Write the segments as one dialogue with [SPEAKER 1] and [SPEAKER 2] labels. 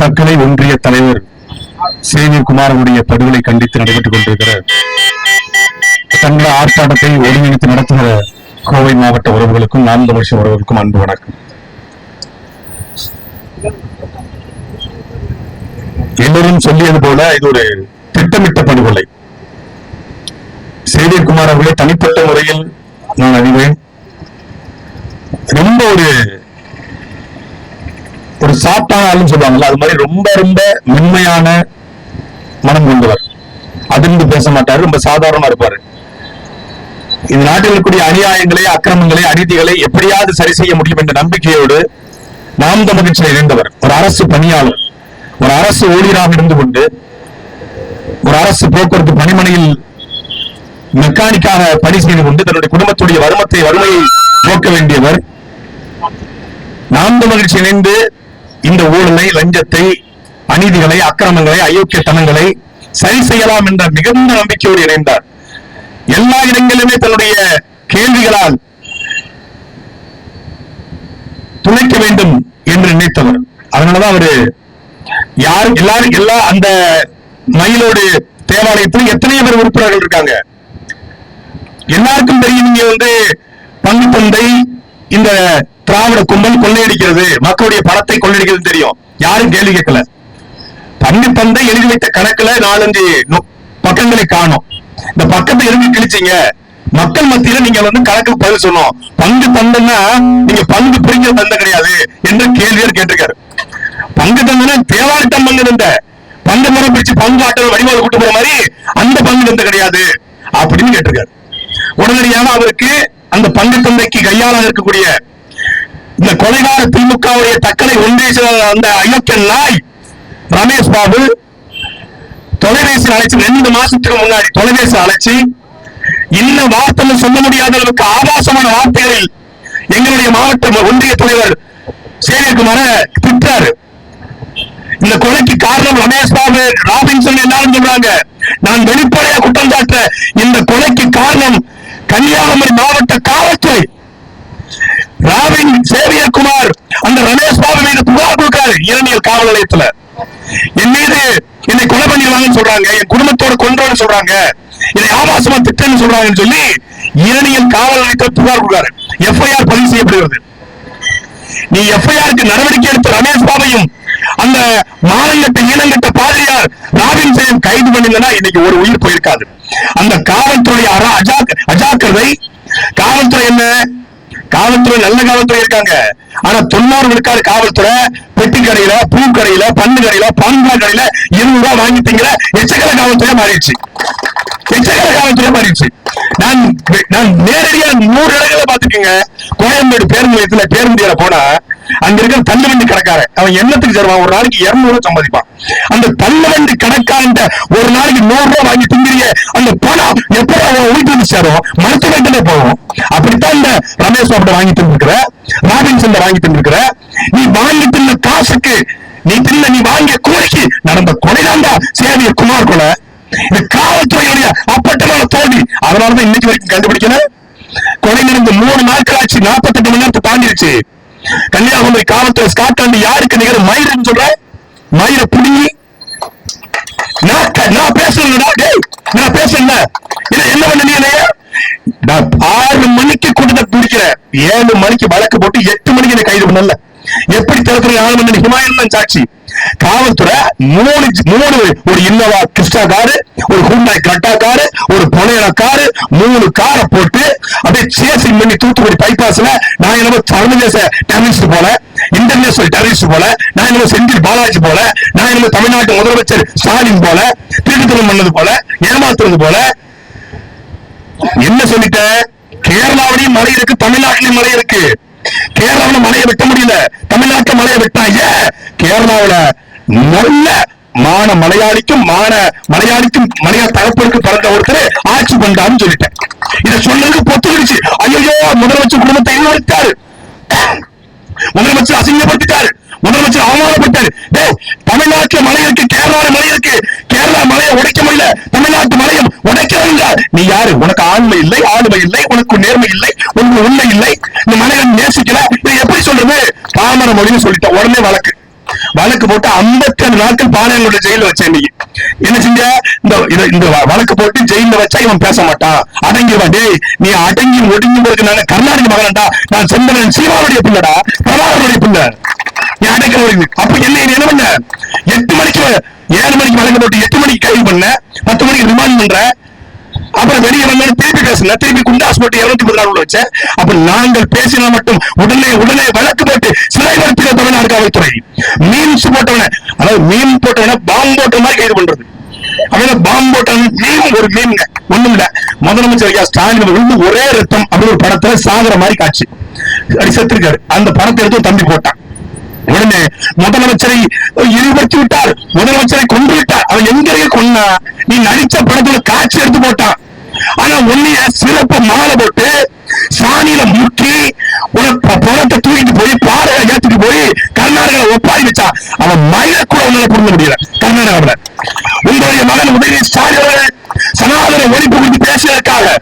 [SPEAKER 1] தக்கலை ஒன்றிய தலைவர் சேவியர் குமாரனுடைய படுகொலை கண்டித்து நடைபெற்றுக் கொண்டிருக்கிற தங்கள ஆர்ப்பாட்டத்தை ஒருங்கிணைத்து நடத்துகிற கோவை மாவட்ட உறவுகளுக்கும் நான்கு வருஷ உறவுகளுக்கும் அன்பு வணக்கம். எல்லோரும் சொல்லியது போல இது ஒரு திட்டமிட்ட படுகொலை. சேவியர் குமார் அவர்களை தனிப்பட்ட முறையில் நான் அறிவேன். ரொம்ப ஒரு ஒரு சாப்பிட்டான ஆளுன்னு சொல்லுவாங்கல்ல அது மாதிரி ரொம்ப ரொம்ப மென்மையான மனம் கொண்டவர். அதிர்ந்து பேச மாட்டாரு ரொம்ப சாதாரணமா இருப்பாரு. இந்த நாட்டில் இருக்கக்கூடிய அநியாயங்களை அக்கிரமங்களை அநீதிகளை எப்படியாவது சரி செய்ய முடியும் என்ற நம்பிக்கையோடு நாம் தமிழ்ச்சியில் இணைந்தவர். ஒரு அரசு பணியாளர் ஒரு அரசு ஊழியராக இருந்து கொண்டு ஒரு அரசு போக்குவரத்து பணிமனையில் மெக்கானிக்காக பணி செய்து கொண்டு தன்னுடைய குடும்பத்துடைய வருமத்தை வறுமையை போக்க வேண்டியவர். நாம் மகிழ்ச்சி இணைந்து இந்த ஊழலை லஞ்சத்தை அநீதிகளை அக்கிரமங்களை அயோக்கியத்தனங்களை சரி செய்யலாம் என்ற மிகுந்த நம்பிக்கையோடு இணைந்தார். எல்லா இடங்களிலுமே தன்னுடைய கேள்விகளால் துளைக்க வேண்டும் என்று நினைத்தவர். அதனாலதான் அவரு யார் எல்லாரும் எல்லா அந்த மயிலோடு தேவாலயத்தில் எத்தனையோ பேர் உறுப்பினர்கள் இருக்காங்க. எல்லாருக்கும் தெரியும் இங்க வந்து பங்கு தந்தை இந்த திராவிட கும்பல் கொள்ளையடிக்கிறது மக்களுடைய பணத்தை கொள்ளையடிக்கிறது தெரியும். யாரும் கேள்வி கேட்கல. பங்கு பந்தை எழுதி வைத்த கணக்குல நாலஞ்சு பக்கங்களை காணும். இந்த பக்கத்தை எழுதி கிழிச்சிங்க? மக்கள் மத்தியில நீங்க வந்து கணக்கு பதில் சொன்னோம் பங்கு தந்தைன்னா நீங்க பங்கு பிரிஞ்ச தந்தை கிடையாது என்று கேள்வியர் கேட்டிருக்காரு. பங்கு தந்தைன்னா தேவாரிட்டம் பங்கு தந்த. பங்கு முறை பிரிச்சு பங்கு ஆட்டல் வடிவாள் கூட்டு போற மாதிரி அந்த பங்கு தந்தை கிடையாது அப்படின்னு கேட்டிருக்காரு. உடனடியாக அவருக்கு அந்த பங்கு தந்தைக்கு கையாளாக இருக்கக்கூடிய இந்த கொலைகார திமுகவுடைய தக்கலை ஒன்றிய அந்த அயோக்கியன் நாய் ரமேஷ் பாபு தொலைபேசி அழைச்சி ரெண்டு மாசத்துக்கு முன்னாடி தொலைபேசி அழைச்சி என்ன வார்த்தை சொல்ல முடியாத அளவுக்கு ஆபாசமான வார்த்தைகளில் எங்களுடைய மாவட்ட ஒன்றிய தலைவர் சேவியகுமார திட்டாரு இந்த கொலைக்கு காரணம் ரமேஷ் பாபு ராபின்சன் எல்லாரும் சொல்றாங்க. நான் வெளிப்படையா குற்றம் சாட்ட இந்த கொலைக்கு காரணம் கன்னியாகுமரி மாவட்ட காவல்துறை. ராவின் சேவியகுமார் அந்த ரமேஷ் பாபு மீது புகார் கொடுக்காரு இரணியல் காவல் நிலையத்துல. என் மீது என்னை கொலை பண்ணிடுவாங்கன்னு சொல்றாங்க என் குடும்பத்தோட கொன்றோன்னு சொல்றாங்க என்னை ஆபாசமா திட்டம்னு சொல்றாங்கன்னு சொல்லி இரணியல் காவல் நிலையத்தில் புகார் கொடுக்காரு எஃப்ஐஆர் பதிவு செய்யப்படுகிறது. நீ எஃப்ஐஆருக்கு நடவடிக்கை எடுத்த ரமேஷ் பாபையும் அந்த மானங்கட்ட ஈனங்கட்ட பாதிரியார் ராபின் செய்யும் கைது பண்ணிருந்தனா இன்னைக்கு ஒரு உயிர் போயிருக்காது. அந்த காவல்துறை அர- அஜாக்- அஜாக்கிரதை காவல்துறை என்ன? காவல்துறை நல்ல காவல்துறை இருக்காங்க. ஆனா தொண்ணூறு விழுக்காடு காவல்துறை. பெட்டி கடையில பூ கடையில பண்ணு கடையில பான்பா கடையில இருநூறு ரூபாய் வாங்கி திங்கிற எச்சக்கல காவல்துறை மாறிடுச்சு. எச்சக்கல காவல்துறை மாறிடுச்சு. நான் நான் நேரடியா நூறு இடங்களை பாத்துக்கோங்க கோயம்பேடு பேருந்து நிலையத்துல பேருந்து போனா அங்க இருக்கிற தள்ளுவண்டி கடைக்காரன் அவன் எண்ணத்துக்கு தருவான்? ஒரு நாளைக்கு இருநூறு சம்பாதிப்பான். அந்த தள்ளுவண்டி கடைக்காரன் ஒரு நாளைக்கு நூறு ரூபாய் வாங்கி திங்கிறிய அந்த பணம் எப்போ அவன் உயிர் சேரும்? மருத்துவ வேண்டனே போகும். அப்படித்தான் இந்த ரமேஷ் பாபுட வாங்கி தின்னுக்கிற ராபின்சன் வாங்கி தின்னுக்கிற நீ வாங்கி தின்ன காசுக்கு நீ தின்ன நீ வாங்கிய கோரிக்கை நடந்த கொலைதாண்டா சேவிய குமார் கொலை. இந்த காவல்துறையுடைய அப்பட்டமான தோல்வி. அதனாலதான் இன்னைக்கு வரைக்கும் கண்டுபிடிக்கல. கொலை நடந்த மூணு நாட்கள் ஆச்சு நாற்பத்தெட்டு மணி நேரத்தை தாண்டிடுச்சு கன்னியாகுமரி காவல்துறை ஸ்காட்லாந்து யாருக்கு நிகர மயிர்னு சொல்ற? மயிர புடிங்கி. நான் க- நான் பேசலடா டேய் நான் பேசல என்ன பண்ண நீ நான் ஆறு மணிக்கு கூட்டத்தை பிடிக்கிறேன். ஏழு மணிக்கு வழக்கு போட்டு எட்டு மணிக்கு என்ன கைது பண்ணல. எப்படி திறக்கிறீங்க ஆளு மணி ஹிமாயன் சாட்சி. காவல்துறை மூணு மூணு ஒரு இன்னோவா கிறிஸ்டா காரு ஒரு ஹூண்டாய் கட்டா காரு ஒரு பொனையில காரு மூணு காரை போட்டு அப்படியே சேசிங் பண்ணி தூத்துக்குடி பைபாஸ்ல நான் என்னமோ சர்வதேச டெரரிஸ்ட் போல இன்டர்நேஷனல் டெரரிஸ்ட் போல நான் என்னமோ செந்தில் பாலாஜி போல நான் என்னமோ தமிழ்நாட்டு முதலமைச்சர் ஸ்டாலின் போல திருட்டுத்தனம் பண்ணது போல ஏமாத்துறது போல. என்ன சொல்லிட்ட? கேரளாவிலையும் மழை இருக்கு தமிழ்நாட்டிலையும் மழை இருக்கு. கேரளாவில மழையை வெட்ட முடியல. தமிழ்நாட்டுல மழையை வெட்டாங்க கேரளாவுல நல்ல மான மலையாளிக்கும் மான மலையாளிக்கும் மலையா தகப்பனுக்கு பிறந்த ஒருத்தர் ஆட்சி பண்றான்னு சொல்லிட்டேன். இதை சொன்னதுக்கு பொத்துக்கிடுச்சு. ஐயோ முதலமைச்சர் குடும்பத்தை இன்னொருத்தாரு முதலமைச்சர் அசிங்கப்பட்டுட்டாரு முதலமைச்சர் அவமானப்பட்டாரு. டேய் தமிழ்நாட்டுல மழை இருக்கு கேரளாவில் மழை இருக்கு. கேரளா மலையை உடைக்க முடியல. தமிழ்நாட்டு மலையை உடைக்கிறாங்க நீ யாரு? உனக்கு ஆண்மை இல்லை ஆளுமை இல்லை உனக்கு நேர்மை இல்லை உனக்கு உண்மை இல்லை. இந்த மலையை நேசிக்கல. இதை எப்படி சொல்றது? பாமர மொழின்னு சொல்லிட்ட உடனே வழக்கு. வழக்கு போட்டு 57 நாட்கள் பாளையங்கோட்டை ஜெயில வச்சேன் நீ என்ன செஞ்ச? இந்த இந்த வழக்கு போட்டு ஜெயில வச்சா இவன் பேச மாட்டான். அடங்கிடுவான் டேய் நீ அடங்கி ஒடுங்கி போறதுக்கு நான் கர்நாடக மகன்டா. நான் செந்தனன் சீமாவுடைய பிள்ளடா. பிரபாகருடைய பிள்ளை. நீ அடக்க அப்ப என்ன நீ என்ன பண்ண? எட்டு மணிக்கு ஏழு மணிக்கு வழக்கு போட்டு எட்டு மணிக்கு கைது பண்ண பத்து மணிக்கு ரிமாண்ட் பண்ற அப்புறம் வெளியே வந்தாலும் திருப்பி பேசல திருப்பி குண்டாஸ் போட்டு இருநூத்தி முப்பது நாள் உள்ள வச்ச. அப்ப நாங்கள் பேசினா மட்டும் உடனே உடனே வழக்கு போட்டு சிலை வளர்ப்பின தமிழ்நாடு காவல்துறை மீன்ஸ் போட்டவன அதாவது மீன் போட்டவன பாம்பு போட்ட மாதிரி கைது பண்றது. அவன் பாம்பு போட்டவன் மீம் ஒரு மீம்ங்க ஒண்ணும் இல்ல. முதலமைச்சர் ஐயா ஸ்டாலின் அவர்கள் ஒரே ரத்தம் அப்படி ஒரு படத்துல சாகுற மாதிரி காட்சி. அப்படி செத்துருக்காரு. அந்த படத்தை எடுத்து தம்பி போட்டான். உடனே முதலமைச்சரை இழிவுபடுத்தி விட்டார். முதலமைச்சரை கொண்டு விட்டார். அவன் எங்க கொன்னா? நீ நடிச்ச படத்துல காட்சி எடுத்து போட்டான். ஆனா உன்னைய சிறப்பு மாலை போட்டு சாணியில முக்கி உனக்கு பணத்தை தூக்கிட்டு போய் பாறையில ஏத்திட்டு போய் கர்நாடக ஒப்பாரி வச்சா அவன் மயில கூட உன்னால புரிஞ்ச முடியல. கர்நாடகாவில. உங்களுடைய மகன் உதவி ஸ்டாலின் அவர்கள் சனாதன ஒழிப்பு குறித்து பேசியதற்காக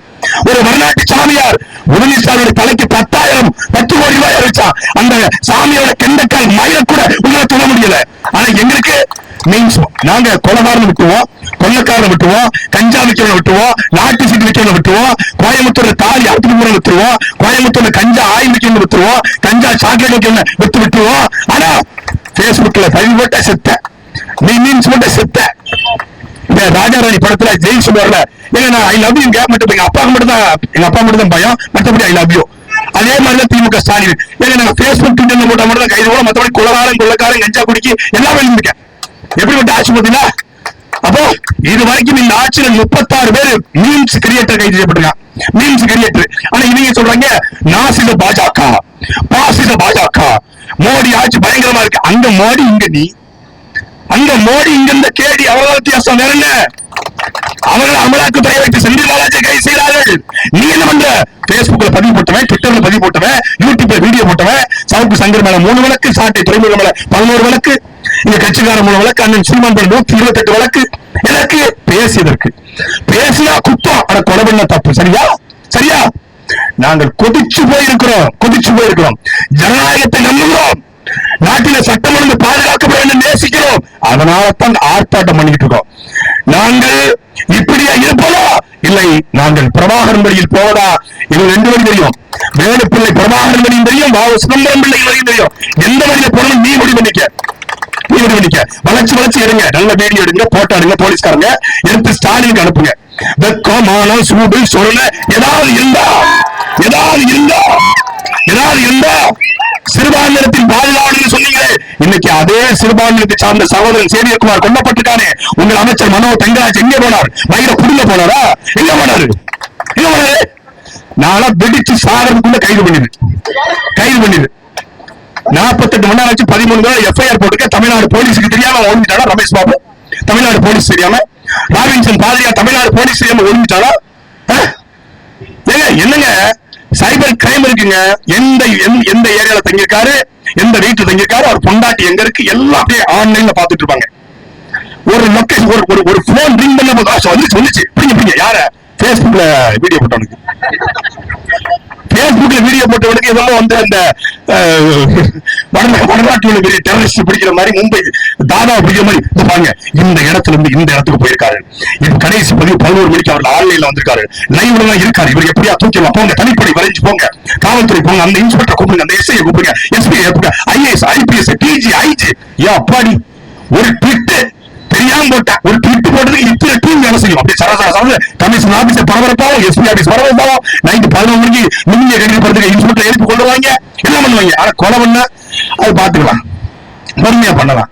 [SPEAKER 1] ஒரு வரலாற்று சாமியார் உதவி ஸ்டாலின் தலைக்கு சாமியோட கெண்டக்கால் மயில கூட உங்களை தொட முடியல. ஆனா எங்களுக்கு மீன்ஸ் நாங்க கொலகாரன் விட்டுவோம் கொள்ளக்காரன் விட்டுவோம் கஞ்சா விற்கிறவன் விட்டுவோம் நாட்டு சீட்டு விற்கிறவன் விட்டுவோம் கோயம்புத்தூர்ல தாலி அறுத்துட்டு போற விட்டுருவோம் கோயம்புத்தூர்ல கஞ்சா ஆயில் விற்கிறவன் விட்டுருவோம் கஞ்சா சாக்லேட் விற்கிறவன் விட்டு விட்டுருவோம். ஆனா பேஸ்புக்ல பதிவு போட்ட செத்த. நீ மீன்ஸ் போட்ட செத்த. இந்த ராஜாராணி படத்துல ஜெயில் சொல்லுவார்ல ஏன்னா நான் ஐ லவ் யூ கேப் மட்டும் எங்க அப்பா மட்டும் தான் எங்க அப்பா மட்டும் தான் பயம். மற்றபடி ஐ லவ் யூ அதே மாதிரிதான் திமுக ஸ்டாலின். ஏங்க நாங்க பேஸ்புக் ட்விட்டர்ல போட்டா மட்டும் தான் கைது கூட மத்தபடி கொலகாரன் கொள்ளக்காரன் கஞ்சா குடிக்கி எல்லாமே இருந்திருக்கேன் எப்படிப்பட்ட ஆட்சி பார்த்தீங்களா அப்போ இது வரைக்கும் இந்த ஆட்சியில முப்பத்தாறு பேர் மீம்ஸ் கிரியேட்டர் கைது செய்யப்பட்டிருக்கான் மீம்ஸ் கிரியேட்டர் ஆனா இவங்க சொல்றாங்க? நாசித பாஜக பாசித பாஜக. மோடி ஆட்சி பயங்கரமா இருக்கு. அங்க மோடி இங்க நீ. அங்க மோடி இங்க இருந்த கேடி அவ்வளவு வித்தியாசம் வேற என்ன? அவர்கள் அமலாக்கத்துறை வைத்து செந்தில் பாலாஜி கைது செய்கிறார்கள் நீ என்ன பண்ற? பேஸ்புக்ல பதிவு போட்டவன் ட்விட்டர்ல பதிவு போட்டவன் யூடியூப்ல வீடியோ போட்டவன் சவுக்கு சங்கர் மேல மூணு வழக்கு சாட்டை துறைமுக மேல பதினோரு வழக்கு இந்த கட்சிக்கார மூணு வழக்கு அண்ணன் சீமான் பேர் நூத்தி இருபத்தி எட்டு வழக்கு எனக்கு பேசியதற்கு. பேசினா குத்தம் ஆனா கொலை பண்ண தப்பு. சரியா? சரியா? நாங்கள் கொதிச்சு போயிருக்கிறோம் கொதிச்சு போயிருக்கிறோம். ஜனநாயகத்தை நம்புகிறோம். நாட்டில சட்டம் ஒழுங்கு பாதுகாக்கப்பட வேண்டும் நேசிக்கிறோம். அதனால தான் ஆர்ப்பாட்டம் பண்ணிட்டு இருக்கோம். நாங்கள் இப்படியா இருப்பதா? இல்லை நாங்கள் பிரபாகரன் வழியில் போவதா? இது ரெண்டு வழி தெரியும். வேலுப்பிள்ளை பிரபாகரன் வழியும் தெரியும் பாபு சிதம்பரம் பிள்ளை வழியும் தெரியும். எந்த வழியில போனாலும் நீ முடிவு பண்ணிக்க நீ முடிவு பண்ணிக்க வளர்ச்சி வளர்ச்சி எடுங்க நல்ல வீடியோ எடுங்க போட்டோ எடுங்க போலீஸ்காரங்க. எடுத்து ஸ்டாலினுக்கு அனுப்புங்க. வெக்கம் மானம் சூடு சொல்ல ஏதாவது இருந்தா? ஏதாவது இருந்தா? ஏதாவது இருந்தா? சிறுபான்மையத்தின் பாதுகாவலர் சொன்னீங்களே இன்னைக்கு அதே சிறுபான்மையத்தை சார்ந்த சகோதரன் சேவியக்குமார் கொல்லப்பட்டிருக்கானே. உங்கள் அமைச்சர் மனோ தங்கராஜ் எங்கே போனார்? மயில புடுங்க போனாரா? எங்க போனாரு? எங்க போனாரு? நானா வெடிச்சு சாகிறதுக்குள்ள கைது பண்ணிடு கைது பண்ணிடு நாற்பத்தெட்டு மணி நேரம் ஆச்சு பதிமூணு பேர் எஃப்ஐஆர் போட்டுக்க தமிழ்நாடு போலீஸுக்கு தெரியாம ஒழுங்கிட்டானா ரமேஷ் பாபு? தமிழ்நாடு போலீஸ் தெரியாம? ராபின்சன் பாதிரியா தமிழ்நாடு போலீஸ் தெரியாம ஒழுங்கிட்டானா ஏங்க என்னங்க? சைபர் கிரைம் இருக்குங்க. எந்த எந்த- எந்த ஏரியால தங்கியிருக்காரு? எந்த வீட்டுல தங்கியிருக்காரு? அவர் பொண்டாட்டி எங்க இருக்கு? எல்லாம் அப்படியே ஆன்லைன்ல பாத்துட்டு இருப்பாங்க ஒரு லொக்கேஷன் ஒரு ஒரு ஒரு போன் ரிங் பண்ண போது ஆசை வந்துச்சு வந்துச்சு பிடிங்க பிடிங்க யார? பேஸ்புக்ல வீடியோ போட்டவனுக்கு. Facebookல வீடியோ போட்டவனுக்கு ஏதோ வந்து அந்த வடநாட்டுல பெரிய டெரரிஸ்ட் பிடிக்கிற மாதிரி மும்பை தாதா பிடிக்கிற மாதிரி இந்த பாருங்க இந்த இடத்துல இருந்து இந்த இடத்துக்கு போயிருக்காரு. இது கடைசி பதிவு பதினோரு மணிக்கு அவர் ஆன்லைன்ல வந்திருக்காரு. லைவ்ல தான் இருக்காரு. இவர் எப்படியா தூக்கிடலாம்? போங்க தனிப்படை வரைஞ்சு போங்க. காவல்துறை போங்க அந்த இன்ஸ்பெக்டர் கூப்பிடுங்க அந்த எஸ்ஐ கூப்பிடுங்க எஸ்பி கூப்பிடுங்க ஐஏஎஸ் ஐபிஎஸ் டிஜி ஐஜி ஏ அப்பாடி ஒரு ட்விட்டு தெரியாம போட்டேன் ஒரு ட்விட் போட்டு இத்தனை டீம் வேலை செய்யும். அப்படி சரசர சர கமிஷன் ஆபீஸ் பரபரப்பாவும் எஸ்பி ஆபீஸ் பரபரப்பாவும் நைட்டு பதினொரு மணிக்கு நிம்மதியை கட்டிட்டு போறதுக்கு இன்ஸ்பெக்டர் எழுப்பி கொண்டு வாங்க என்ன பண்ணுவாங்க? ஆனா கொலை பண்ண. அது பாத்துக்கலாம் பொறுமையா பண்ணலாம்.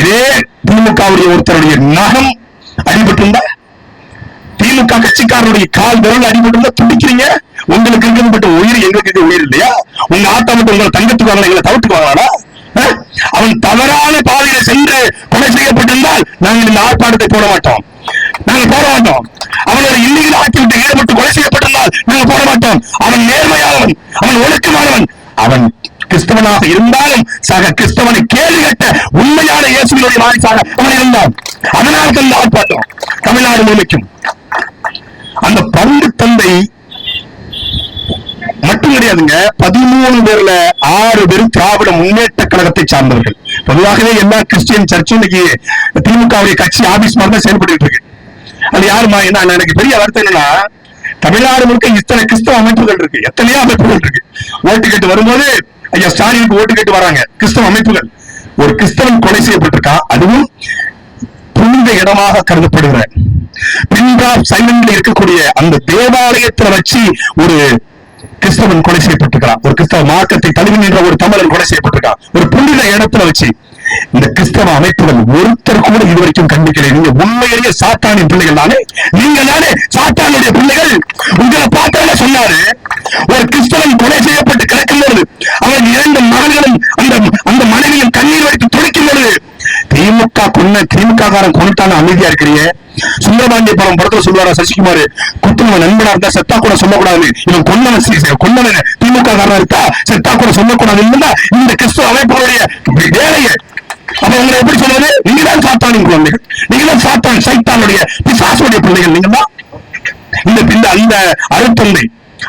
[SPEAKER 1] இதே திமுகவுடைய ஒருத்தருடைய நகம் அடிபட்டிருந்தா திமுக கட்சிக்காரருடைய கால் விரல் அடிபட்டிருந்தா துடிக்கிறீங்க. உங்களுக்கு இருக்கப்பட்ட உயிர் எங்களுக்கு உயிர் இல்லையா? உங்க ஆத்தா மட்டும் உங்களை தங்கத்துக்கு வாங்கலாம் எங்களை தவிர்த்துக்கு வாங்கலாடா. அவன் தவறான பாதையில சென்று கொலை செய்யப்பட்டிருந்தால் நாங்கள் இந்த ஆர்ப்பாட்டத்தை போட மாட்டோம். நாங்கள் போட மாட்டோம். அவன் ஒரு இல்லீகல் ஆக்டிவிட்டி ஈடுபட்டு கொலை செய்யப்பட்டிருந்தால் நாங்கள் போட மாட்டோம். அவன் நேர்மையானவன் அவன் ஒழுக்கமானவன். அவன் கிறிஸ்தவனாக இருந்தாலும் சக கிறிஸ்தவனை கேள்வி கேட்ட உண்மையான இயேசுவினுடைய வாரிசாக அவன் இருந்தான். அதனால தான் இந்த ஆர்ப்பாட்டம் தமிழ்நாடு முழுமைக்கும். அந்த பங்கு தந்தை கிடையாதுங்க. பதிமூணு பேர்ல ஆறு பேரும் திராவிட முன்னேற்ற கழகத்தை சார்ந்தவர்கள். பொதுவாகவே எல்லா கிறிஸ்டியன் சர்ச்சும் இன்னைக்கு திமுகவுடைய கட்சி ஆபீஸ் மாதிரி தான் செயல்பட்டு இருக்கு. அது யாருமா என்ன எனக்கு பெரிய வருத்தம் என்னன்னா தமிழ்நாடு முழுக்க இத்தனை கிறிஸ்தவ அமைப்புகள் இருக்கு. எத்தனையோ அமைப்புகள் இருக்கு. ஓட்டு கேட்டு வரும்போது ஐயா ஸ்டாலினுக்கு ஓட்டு கேட்டு வராங்க. கிறிஸ்தவ அமைப்புகள். ஒரு கிறிஸ்தவன் கொலை செய்யப்பட்டிருக்கான் அதுவும் புனித இடமாக கருதப்படுகிற பின்பாப் சைலண்ட்ல இருக்கக்கூடிய அந்த தேவாலயத்துல வச்சு ஒரு கிறிஸ்தவன் கொலை செய்யப்பட்டிருக்கிறான். ஒரு கிறிஸ்தவ மார்க்கத்தை தழுவி நின்ற ஒரு தமிழன் கொலை செய்யப்பட்டிருக்கான். ஒரு புள்ளில இடத்துல வச்சு இந்த கிறிஸ்தவ அமைப்புகள் ஒருத்தர் கூட இதுவரைக்கும் கண்டிக்கலை. நீங்க உண்மையிலேயே சாத்தானின் பிள்ளைகள் தானே? நீங்க தானே சாத்தானுடைய பிள்ளைகள்? உங்களை பார்த்தாலே சொன்னாரு ஒரு கிறிஸ்தவன் கொலை செய்யப்பட்டு கிடக்கின்றது அவன் இரண்டு மகன்களும் அந்த அந்த மனைவியும் கண்ணீர் வடித்து பொழுது திமுக கொன்ன திமுக காரன் கொண்டான அமைதியா இருக்கிறீங்க. சுந்தரபாண்டிய படம் படத்துல சொல்லுவாரா சசிகுமார்? குத்துனவன் நண்பனா இருந்தா செத்தா கூட சொல்லக்கூடாது இவன் கொன்னவன் கொன்னவன் திமுக காரனா இருக்கா செத்தா கூட சொல்லக்கூடாது இல்லைன்னா இந்த கிறிஸ்துவ அமைப்புடைய வேலையை அப்ப உங்களை எப்படி சொல்றது? நீங்க தான் சாத்தானின் குழந்தைகள். நீங்க தான் சாத்தான் சைத்தானுடைய பிசாசுடைய பிள்ளைகள் நீங்க தான் இந்த இந்த அந்த அருத்தந்தை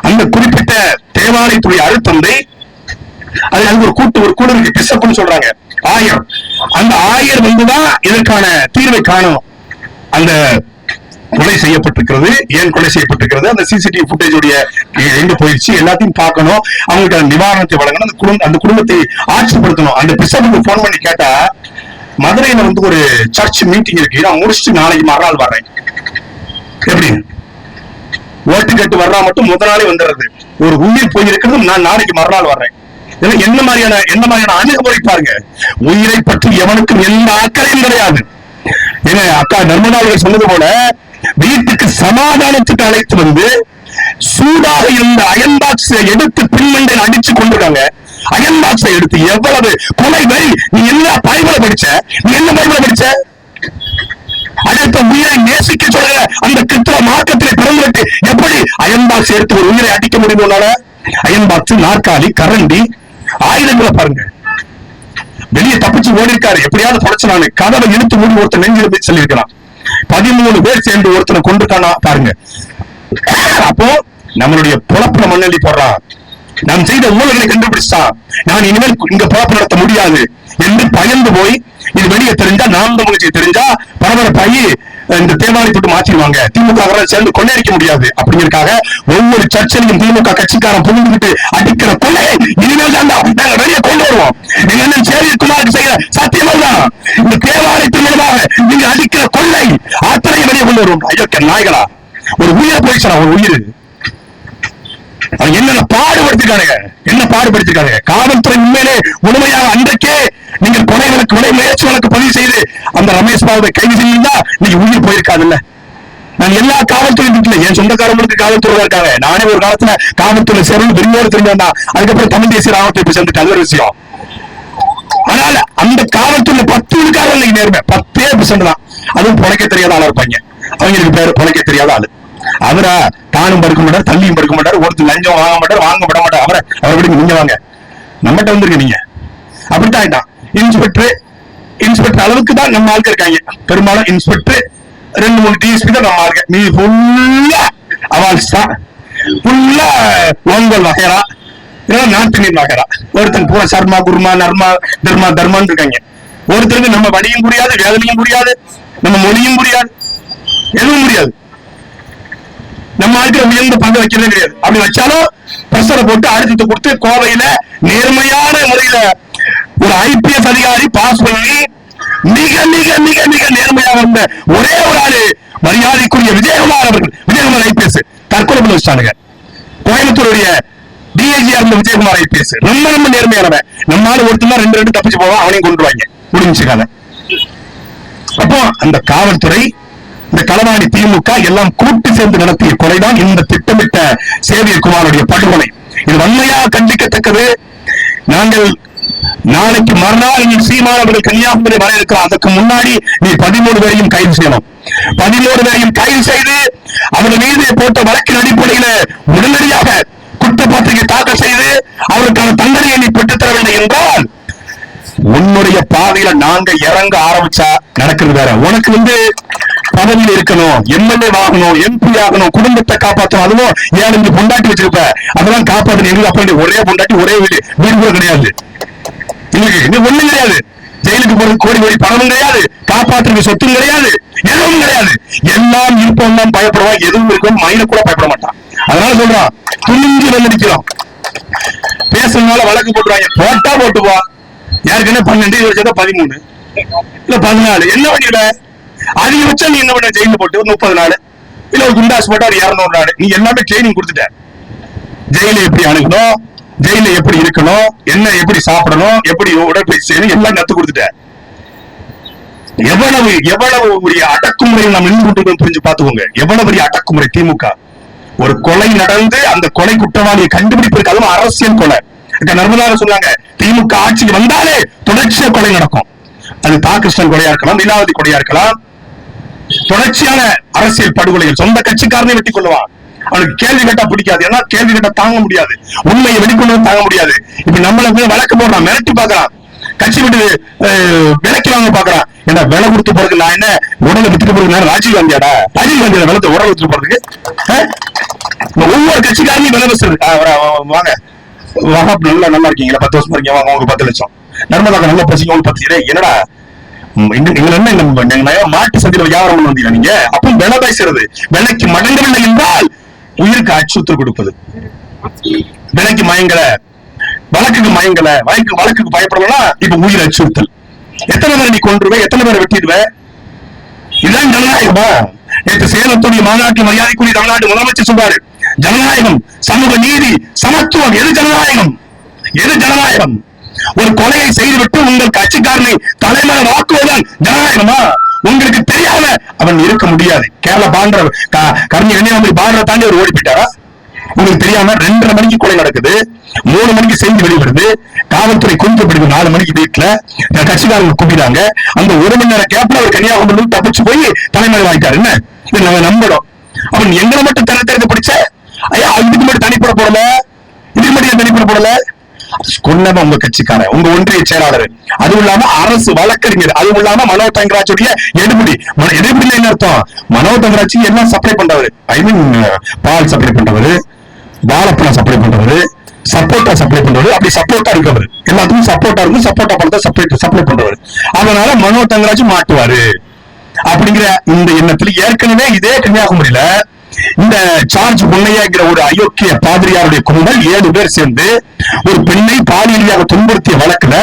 [SPEAKER 1] அந்த குறிப்பிட்ட தேவாலயத்துடைய அருத்தந்தை அது அது ஒரு கூட்டு ஒரு கூடு இருக்கு பிசப்புன்னு சொல்றாங்க. ஆயர் அந்த ஆயர் வந்துதான் இதற்கான தீர்வை காணும். அந்த கொலை செய்யப்பட்டிருக்கிறது ஏன் கொலை செய்யப்பட்டிருக்கிறது அந்த சிசிடிவி ஃபுட்டேஜ் உடைய எங்க போயிடுச்சு எல்லாத்தையும் பார்க்கணும். அவங்களுக்கு அந்த நிவாரணத்தை வழங்கணும் அந்த குடும்ப அந்த குடும்பத்தை ஆட்சிப்படுத்தணும். அந்த பிசப்புக்கு போன் பண்ணி கேட்டா மதுரையில வந்து ஒரு சர்ச் மீட்டிங் இருக்கு. நான் முடிச்சுட்டு நாளைக்கு மறுநாள் வர்றேன். எப்படி? ஓட்டு கேட்டு வர்றா மட்டும் முத நாளே வந்துடுறது. ஒரு உயிர் போயிருக்கிறது நான் நாளைக்கு மறுநாள் வர்றேன். என்ன மாதிரியான என்ன மாதிரியான அணுகுமுறை பாருங்க. உயிரை பற்றி எவனுக்கும் எந்த அக்கறையும் கிடையாது. ஏன்னா அக்கா நர்மதா அவர்கள் சொன்னது போல வீட்டுக்கு சமாதானத்துக்கு அழைத்து வந்து சூடாக இருந்த அயன் பாக்ஸ் எடுத்து பின்மண்டை அடிச்சு கொண்டுட்டாங்க அயன் பாக்ஸை எடுத்து எவ்வளவு கொலை வரி நீ என்ன பைபிளை படிச்ச? நீ என்ன பைபிளை படிச்ச? அடுத்த உயிரை நேசிக்க சொல்ற அந்த கிறிஸ்தவ மார்க்கத்திலே பிறந்துட்டு எப்படி? அயன் பாக்ஸ் எடுத்து ஒரு உயிரை அடிக்க முடியும் உன்னால? அயன் பாக்ஸ் நாற்காலி கரண்டி ஆயுதங்களை பாருங்க. வெளியே தப்பிச்சு ஓடி இருக்காரு எப்படியாவது தொலைச்சு கதவை இழுத்து மூடி ஒருத்தர் நெஞ்சில போய் சொல்லியிருக்கலாம் பதிமூணு பேர் சேர்ந்து ஒருத்தனை கொண்டுட்டானா பாருங்க. அப்போ நம்மளுடைய பொழப்புல மண்ணள்ளி போடுறான் நாம் செய்த ஊழல்களை கண்டுபிடிச்சான். நான் இனிமேல் இங்க புலப்பு நடத்த முடியாது என்று பயந்து போய் இது வெளியே தெரிஞ்சா நாம் முயற்சி தெரிஞ்சா பரபரப்பாகி இந்த தேவாலயத்துக்கு மாற்றிடுவாங்க திமுக சேர்ந்து கொள்ளையடிக்க முடியாது. அப்படிங்கறதுக்காக ஒவ்வொரு சர்ச்சையும் திமுக கட்சிக்காரன் புகுந்துகிட்டு அடிக்கிற கொள்ளை இனிமேல் தான் நாங்க வெளியே கொண்டு வருவோம். நீங்க என்ன சேரி செய்யற சத்தியமல் தான் இந்த தேவாலயத்தின் மூலமாக நீங்க அடிக்கிற கொள்ளை அத்தனையும் வெளியே கொண்டு வருவோம். ஐயோ நாய்களா ஒரு உயிரை போயிடுச்சா ஒரு உயிர். என்னென்ன பாடுபடுத்திருக்காங்க என்ன பாடுபடுத்திருக்காங்க காவல்துறை உண்மையிலே முழுமையாக அன்றைக்கே நீங்கள் கொலை வழக்கு கொலை முயற்சி வழக்கு பதிவு செய்து அந்த ரமேஷ் பாபுவை கைது செய்திருந்தா நீங்க உயிர் போயிருக்காதுல்ல. நான் எல்லா காவல்துறை வீட்டுல என் சொந்தக்காரங்களுக்கு காவல்துறை இருக்காங்க. நானே ஒரு காலத்துல காவல்துறை சேர்ந்து விரும்போடு திரும்பி வந்தா அதுக்கப்புறம் தமிழ் தேசிய ராவத்தை போய் சேர்ந்துட்டு அது ஒரு விஷயம். ஆனால் அந்த காவல்துறை பத்து இருக்காரு இன்னைக்கு நேர்மை. பத்தே பிசண்ட் தான் அதுவும் புழைக்க தெரியாத ஆளா இருப்பாங்க. அவங்களுக்கு பேர் புழைக்க தெரியாத ஆளு. அவரா தானும் படுக்க மாட்டார் தள்ளியும் படுக்க மாட்டார் ஒருத்தர் லஞ்சம் வாங்க மாட்டார் வாங்க விட மாட்டார். அவரை அவரை விடுங்க நீங்க வாங்க. நம்மகிட்ட வந்துருங்க நீங்க. அப்படித்தான் ஆயிட்டான். இன்ஸ்பெக்டர் இன்ஸ்பெக்டர் அளவுக்கு தான் நம்ம ஆளுக்கு இருக்காங்க. பெரும்பாலும் இன்ஸ்பெக்டர் ரெண்டு மூணு டிஎஸ்பி தான் நம்ம ஆளுக்கு மீ ஃபுல்லா அவால்ஸ் தான். ஃபுல்லா ஓங்கல் வகைரா இதெல்லாம் நாட்டு நீர் வகைரா. ஒருத்தன் பூரா சர்மா குருமா நர்மா தர்மா தர்மான்னு இருக்காங்க. ஒருத்தருக்கு நம்ம வழியும் புரியாது வேதனையும் புரியாது நம்ம மொழியும் புரியாது எதுவும் முடியாது நம்ம ஆட்கள் உயர்ந்த பங்கு வைக்கிறதே கிடையாது. அப்படி வச்சாலும் பிரசரை போட்டு அழுத்தத்தை கொடுத்து கோவையில நேர்மையான முறையில ஒரு ஐபிஎஸ் அதிகாரி பாஸ் பண்ணி மிக மிக மிக மிக நேர்மையாக வந்த ஒரே ஒரு ஆளு மரியாதைக்குரிய விஜயகுமார் அவர்கள் விஜயகுமார் ஐபிஎஸ் தற்கொலை பண்ணி வச்சிட்டானுங்க. கோயம்புத்தூருடைய டிஐஜி இருந்த விஜயகுமார் ஐபிஎஸ் ரொம்ப ரொம்ப நேர்மையானவன். நம்மால ஒருத்தர் ரெண்டு ரெண்டு தப்பிச்சு போவோம் அவனையும் கொண்டு வாங்க முடிஞ்சு கதை. அப்போ அந்த காவல்துறை இந்த களவாணி திமுக எல்லாம் கூட்டு சேர்ந்து நடத்திய கொலைதான் இந்த திட்டமிட்ட சேவியர் குமாருடைய படுகொலை. இது வன்மையாக கண்டிக்கத்தக்கது. நாங்கள் நாளைக்கு மறுநாள் நீ சீமானவர்கள் கன்னியாகுமரி வர இருக்கிறோம் அதற்கு முன்னாடி நீ பதிமூணு பேரையும் கைது செய்யணும். பதிமூணு பேரையும் கைது செய்து அவர் மீது போட்ட வழக்கின் அடிப்படையில உடனடியாக குற்றப்பத்திரிகை தாக்கல் செய்து அவருக்கான தண்டனையை நீ பெற்றுத்தரவில்லை என்றால் உன்னுடைய பாதையில நாங்க இறங்க ஆரம்பிச்சா நடக்கிறது வேற. உனக்கு வந்து பதவியில் இருக்கணும் எம்எல்ஏ ஆகணும் எம்பி ஆகணும் குடும்பத்தை காப்பாற்றணும் அதுவும் ஏன் இந்த பொண்டாட்டி வச்சிருப்ப? அதெல்லாம் காப்பாற்றணும். எங்களுக்கு அப்படி ஒரே பொண்டாட்டி ஒரே வீடு. வீடு கூட கிடையாது. எங்களுக்கு இது ஒண்ணும் கிடையாது. ஜெயிலுக்கு போறது கோடி கோடி பணமும் கிடையாது. காப்பாற்றுறது சொத்தும் கிடையாது. எதுவும் கிடையாது. எல்லாம் இருப்போம் தான் பயப்படுவான் எதுவும் இருக்கும். மைன கூட பயப்பட மாட்டான். அதனால சொல்றான் துணிஞ்சு வந்து நிக்கிறோம். பேசுறதுனால வழக்கு போட்டுருவாங்க. போட்டா போட்டுவா யாருக்கு என்ன பன்னெண்டு இது பதிமூணு. இல்ல பதினாலு. என்ன பண்ணிடுற அதிகபட்சம் நீ என்ன பண்ண? ஜெயில போட்டு ஒரு முப்பது நாள். இல்ல ஒரு குண்டாஸ் போட்டு ஒரு இரநூறு நாள். நீ எல்லாமே ட்ரைனிங் கொடுத்துட்ட. ஜெயில எப்படி அணுகணும்? ஜெயில எப்படி இருக்கணும்? என்ன எப்படி சாப்பிடணும்? எப்படி உடற்பயிற்சி செய்யணும்? எல்லாம் கத்து கொடுத்துட்ட. எவ்வளவு எவ்வளவு ஒரு அடக்குமுறை நம்ம நின்று கொண்டிருக்கோம் புரிஞ்சு பாத்துக்கோங்க எவ்வளவு பெரிய அடக்குமுறை திமுக. ஒரு கொலை நடந்து அந்த கொலை குற்றவாளியை கண்டுபிடிப்பதற்கு அதுவும் அரசியல் கொலை. இந்த நர்மதாக சொன்னாங்க திமுக ஆட்சிக்கு வந்தாலே தொடர்ச்சியா கொலை நடக்கும். அது தாகிருஷ்ணன் கொலையா இருக்கலாம் லீலாவதி கொலையா இருக்கலாம் தொடர்ச்சியான அரசியல் படுகொலைகள். சொந்த கட்சிக்காரனை வெட்டி கொள்ளுவான் அவனுக்கு கேள்வி கேட்டா பிடிக்காது. ஏன்னா கேள்வி கேட்டா தாங்க முடியாது. உண்மையை வெளிக்கொண்டு தாங்க முடியாது. இப்ப நம்மள போய் வழக்கு போடுறான் மிரட்டி பாக்குறான் கட்சி விட்டு விலைக்கு வாங்க பாக்குறான் என்ன விலை கொடுத்து போறதுக்கு நான் என்ன உடலை வித்துட்டு போறதுக்கு நான் ராஜீவ் காந்தியாடா? ராஜீவ் காந்தியோட விலத்தை உடல் வித்துட்டு போறதுக்கு? ஒவ்வொரு கட்சிக்காரையும் விலை பேசுறது. வாங்க. வாங்க நல்லா நல்லா இருக்கீங்களா? பத்து வருஷமா இருக்கீங்க. வாங்க உங்களுக்கு பத்து லட்சம். நர்மதாக்கு நல்லா பசிங்க. உங்களுக்கு பத்து என்னடா? மாட்டு சந்தையில வியாபாரம் பண்ண வந்தீங்க நீங்க? அப்போ விலை பேசுறது. விலைக்கு மடங்கவில்லை என்றால் உயிருக்கு அச்சுறுத்தல் கொடுப்பது. விலைக்கு மயங்கல வழக்குக்கு மயங்கல வழக்கு வழக்குக்கு பயப்படலாம் இப்ப உயிர் அச்சுறுத்தல். எத்தனை பேரை நீ கொன்றுவ? எத்தனை பேரை வெட்டிடுவ? இதுதான் ஜனநாயகமா? நேற்று சேலத்துடைய மாநாட்டு மரியாதைக்குரிய தமிழ்நாடு முதலமைச்சர் சொல்றாரு ஜனநாயகம் சமூக நீதி சமத்துவம். எது ஜனநாயகம்? எது ஜனநாயகம்? ஒரு கொலையை செய்துவிட்டு உங்கள் கட்சிக்காரனை தலைமை வாக்குவதுதான் ஜனநாயகமா? உங்களுக்கு தெரியாம அவன் இருக்க முடியாது. கேரள பாண்ட கன்னியாகுமரி பாண்டரை தாண்டி அவர் ஓடி போயிட்டாரா உங்களுக்கு தெரியாம ரெண்டரை மணிக்கு கொலை நடக்குது மூணு மணிக்கு செய்தி வெளிவருது காவல்துறை குவிக்கப்படுது நாலு மணிக்கு வீட்டுல கட்சிக்காரங்க கூப்பிடுறாங்க. அந்த ஒரு மணி நேரம் கேப்ல அவர் கன்னியாகுமரி தப்பிச்சு போய் தலைமையில் ஆயிட்டாரு என்ன? இது நாங்க நம்பணும் அவன் எங்களை மட்டும் தர தெரிந்து பிடிச்ச? ஐயா இதுக்கு மட்டும் தனிப்பட போடல. இதுக்கு மட்டும் தனிப்பட போடல? கொன்னவன் உங்க கட்சிக்காரன் உங்க ஒன்றிய செயலாளர். அதுவும் இல்லாம அரசு வழக்கறிஞர் அதுவும் இல்லாம மனோ தங்கராஜுடைய எடுபடி மன- எடுபடியில என்ன அர்த்தம்? மனோ தங்கராஜ் எல்லாம் சப்ளை பண்றவரு? ஐ மீன் பால் சப்ளை பண்றவரு வாழைப்பழம் சப்ளை பண்றவரு சப்போர்ட்டா சப்ளை பண்றவரு அப்படி சப்போர்ட்டா இருக்கவர் எல்லாத்துக்கும் சப்போட்டா இருக்கும் சப்போட்டா பழத்தை சப்ளை சப்ளை பண்றவர். அதனால மனோ தங்கராஜ் மாட்டுவாரு. அப்படிங்கிற இந்த எண்ணத்துல ஏற்கனவே இதே கன்னியாகுமரியில இந்த சார்ஜ் பொன்னையாங்கிற ஒரு அயோக்கிய பாதிரியாருடைய கும்பல் ஏழு பேர் சேர்ந்து ஒரு பெண்ணை பாலியலியாக துன்புறுத்திய வழக்குல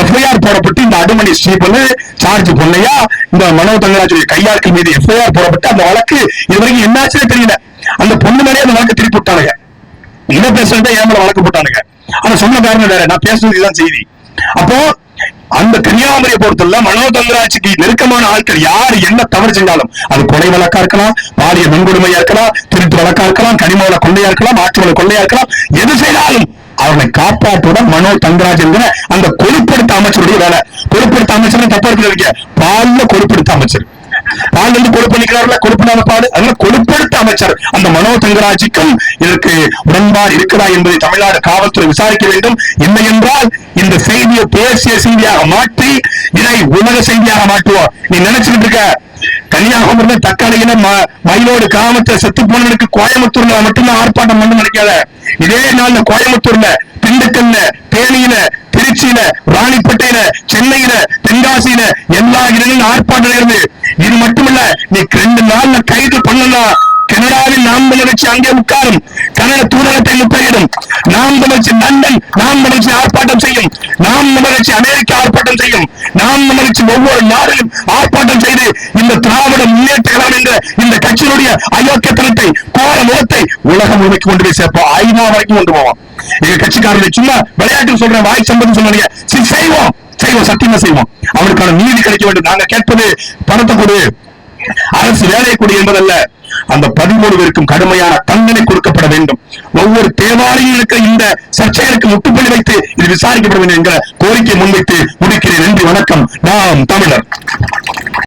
[SPEAKER 1] எஃப்ஐஆர் போடப்பட்டு இந்த அடுமணி ஸ்ரீபல் சார்ஜ் பொன்னையா இந்த மனோ தங்கராஜுடைய கையாட்கள் மீது எஃப்ஐஆர் போடப்பட்டு அந்த வழக்கு இதுவரைக்கும் என்னாச்சுன்னு தெரியல. அந்த பொண்ணு மேலே அந்த வழக்கு திருப்பி விட்டானுங்க. இன பேசுறது ஏன் வழக்கு போட்டானுங்க? ஆனா சொன்ன காரணம் வேற நான் பேசுறது இதுதான் செய்தி. அப்போ அந்த கன்னியாகுமரியை பொறுத்துள்ள மனோதங்கராட்சிக்கு நெருக்கமான ஆட்கள் யார்? என்ன தவறு செஞ்சாலும் அது கொலை வழக்கா இருக்கலாம் பாலிய வன்கொடுமையா இருக்கலாம் திருட்டு வழக்கா இருக்கலாம் கனிம கொள்ளையா இருக்கலாம் ஆற்று கொள்ளையா இருக்கலாம் எது செய்தாலும் அவனை காப்பாற்றுட மனோ தங்கராஜ் என்கிற அந்த கொழுப்படுத்த அமைச்சருடைய வேலை. கொழுப்படுத்த அமைச்சர் தப்பா இருக்கிறீங்க பால்ல கொழுப்படுத்த அமைச்சர். பால் வந்து கொழுப்பு நிற்கிறார்கள் கொழுப்பினால பாடு. அதனால கொழுப்படுத்த அமைச்சர். அந்த மனோ தங்கராஜிக்கும் இதற்கு உடன்பாடு இருக்கிறா என்பதை தமிழ்நாடு காவல்துறை விசாரிக்க வேண்டும். இல்லை என்றால் இந்த செய்தியை தேசிய செய்தியாக மாற்றி இதை உலக செய்தியாக மாற்றுவோம் நீ நினைச்சுக்கிட்டு இருக்க கன்னியாகுமரியில தக்காளியில மயிலோடு கிராமத்துல செத்து போனவனுக்கு கோயம்புத்தூர்ல மட்டும்தான் ஆர்ப்பாட்டம் பண்ண நினைக்காத. இதே நாள்ல கோயம்புத்தூர்ல திண்டுக்கல்ல தேனியில திருச்சியில ராணிப்பேட்டையில சென்னையில தென்காசியில எல்லா இடங்களிலும் ஆர்ப்பாட்டம் நடக்குது இது மட்டுமல்ல நீ ரெண்டு நாள்ல கைது பண்ணலாம். கனடாவில் நாம் வச்சு அங்கே உட்காரும். கனட தூதரத்தை முப்பையிடும் நாம் வச்சு லண்டன் நாம் வச்சு ஆர்ப்பாட்டம் செய்யும். நாம் வச்சு அமெரிக்கா ஆர்ப்பாட்டம் செய்யும். நாம் வச்சு ஒவ்வொரு நாளிலும் ஆர்ப்பாட்டம் செய்து இந்த திராவிட முன்னேற்ற கழகம் என்ற இந்த கட்சியினுடைய அயோக்கியத்தனத்தை கோர முகத்தை உலகம் முழுமைக்கு கொண்டு போய் சேர்ப்போம். ஐநா வரைக்கும் கொண்டு போவோம். எங்க கட்சிக்காரர்களை சும்மா விளையாட்டு சொல்றேன் வாய் சம்பந்தம் சொன்னீங்க செய்வோம். செய்வோம். சத்தியமா செய்வோம். அவருக்கான நீதி கிடைக்க வேண்டும். நாங்க கேட்பது பணத்தை கொடு. அரசு வேலை என்பதல்ல. அந்த பதிமூணு கடுமையான தண்டனை கொடுக்கப்பட வேண்டும். ஒவ்வொரு தேவாலயங்களுக்கு இந்த சர்ச்சைகளுக்கு முட்டுப்புள்ளி வைத்து இது விசாரிக்கப்பட வேண்டும் என்கிற கோரிக்கையை முன்வைத்து முடிக்கிறேன். நன்றி வணக்கம். நாம் தமிழர்.